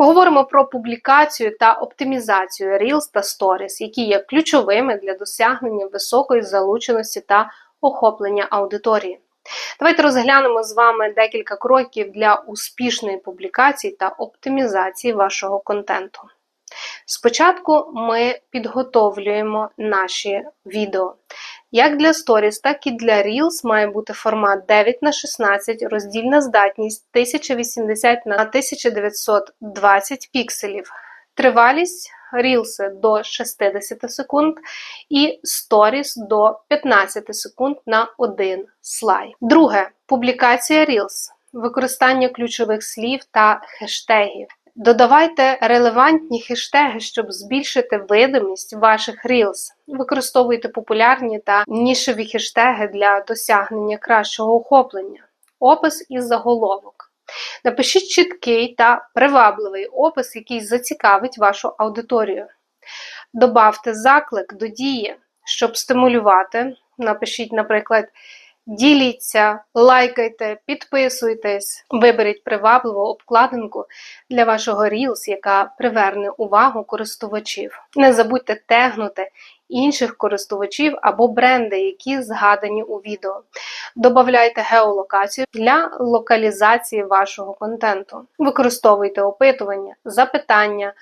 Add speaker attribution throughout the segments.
Speaker 1: Поговоримо про публікацію та оптимізацію Reels та Stories, які є ключовими для досягнення високої залученості та охоплення аудиторії. Давайте розглянемо з вами декілька кроків для успішної публікації та оптимізації вашого контенту. Спочатку ми підготовлюємо наші відео. Як для Stories, так і для Reels має бути формат 9 на 16, роздільна здатність 1080 на 1920 пікселів. Тривалість Reels до 60 секунд і Stories до 15 секунд на один слайд. Друге публікація Reels. Використання ключових слів та хештегів. Додавайте релевантні хештеги, щоб збільшити видимість ваших Reels. Використовуйте популярні та нішеві хештеги для досягнення кращого охоплення. Опис і заголовок. Напишіть чіткий та привабливий опис, який зацікавить вашу аудиторію. Добавте заклик до дії, щоб стимулювати. Напишіть, наприклад, Діліться, лайкайте, підписуйтесь, виберіть привабливу обкладинку для вашого Reels, яка приверне увагу користувачів. Не забудьте тегнути інших користувачів або бренди, які згадані у відео. Добавляйте геолокацію для локалізації вашого контенту. Використовуйте опитування, запитання,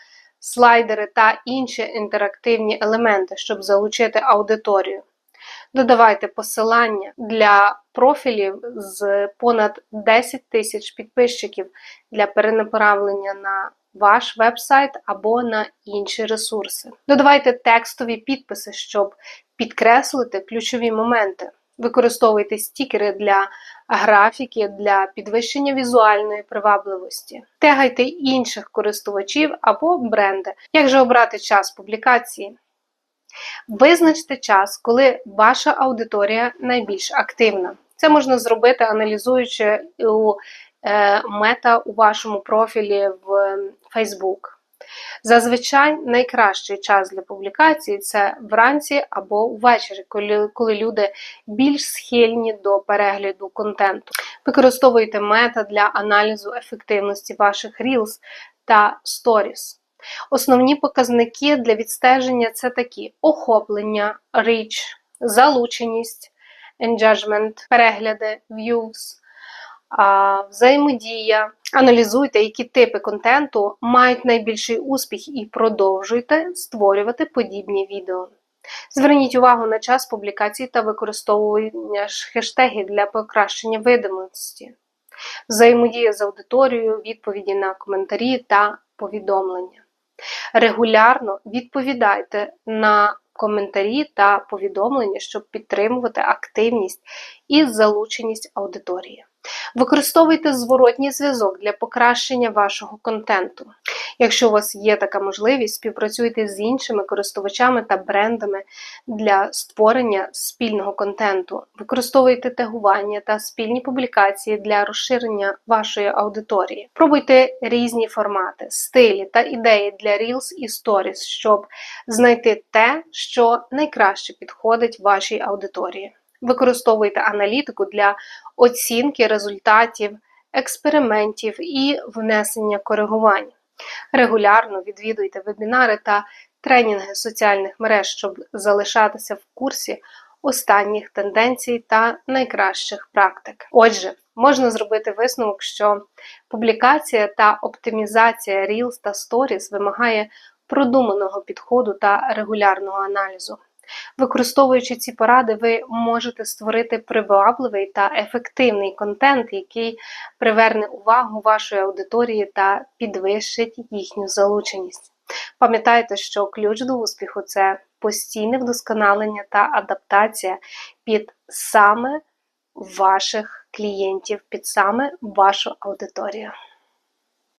Speaker 1: слайдери та інші інтерактивні елементи, щоб залучити аудиторію. Додавайте посилання для профілів з понад 10 тисяч підписчиків для перенаправлення на ваш веб-сайт або на інші ресурси. Додавайте текстові підписи, щоб підкреслити ключові моменти. Використовуйте стікери для графіки для підвищення візуальної привабливості. Тегайте інших користувачів або бренди. Як же обрати час публікації? Визначте час, коли ваша аудиторія найбільш активна. Це можна зробити, аналізуючи у е, мета у вашому профілі в Facebook. Зазвичай найкращий час для публікації це вранці або ввечері, коли, коли люди більш схильні до перегляду контенту. Використовуйте мета для аналізу ефективності ваших Reels та Stories. Основні показники для відстеження це такі: охоплення, reach, залученість, engagement, перегляди, views, взаємодія. Аналізуйте, які типи контенту мають найбільший успіх, і продовжуйте створювати подібні відео. Зверніть увагу на час публікації та використовування хештегів для покращення видимості, взаємодія з аудиторією, відповіді на коментарі та повідомлення. Регулярно відповідайте на коментарі та повідомлення, щоб підтримувати активність і залученість аудиторії. Використовуйте зворотній зв'язок для покращення вашого контенту. Якщо у вас є така можливість, співпрацюйте з іншими користувачами та брендами для створення спільного контенту. Використовуйте тегування та спільні публікації для розширення вашої аудиторії. Пробуйте різні формати, стилі та ідеї для Reels і Stories, щоб знайти те, що найкраще підходить вашій аудиторії. Використовуйте аналітику для оцінки результатів, експериментів і внесення коригувань. Регулярно відвідуйте вебінари та тренінги соціальних мереж, щоб залишатися в курсі останніх тенденцій та найкращих практик. Отже, можна зробити висновок, що публікація та оптимізація Reels та Stories вимагає продуманого підходу та регулярного аналізу. Використовуючи ці поради, ви можете створити привабливий та ефективний контент, який приверне увагу вашої аудиторії та підвищить їхню залученість. Пам'ятайте, що ключ до успіху це постійне вдосконалення та адаптація під саме ваших клієнтів, під саме вашу аудиторію.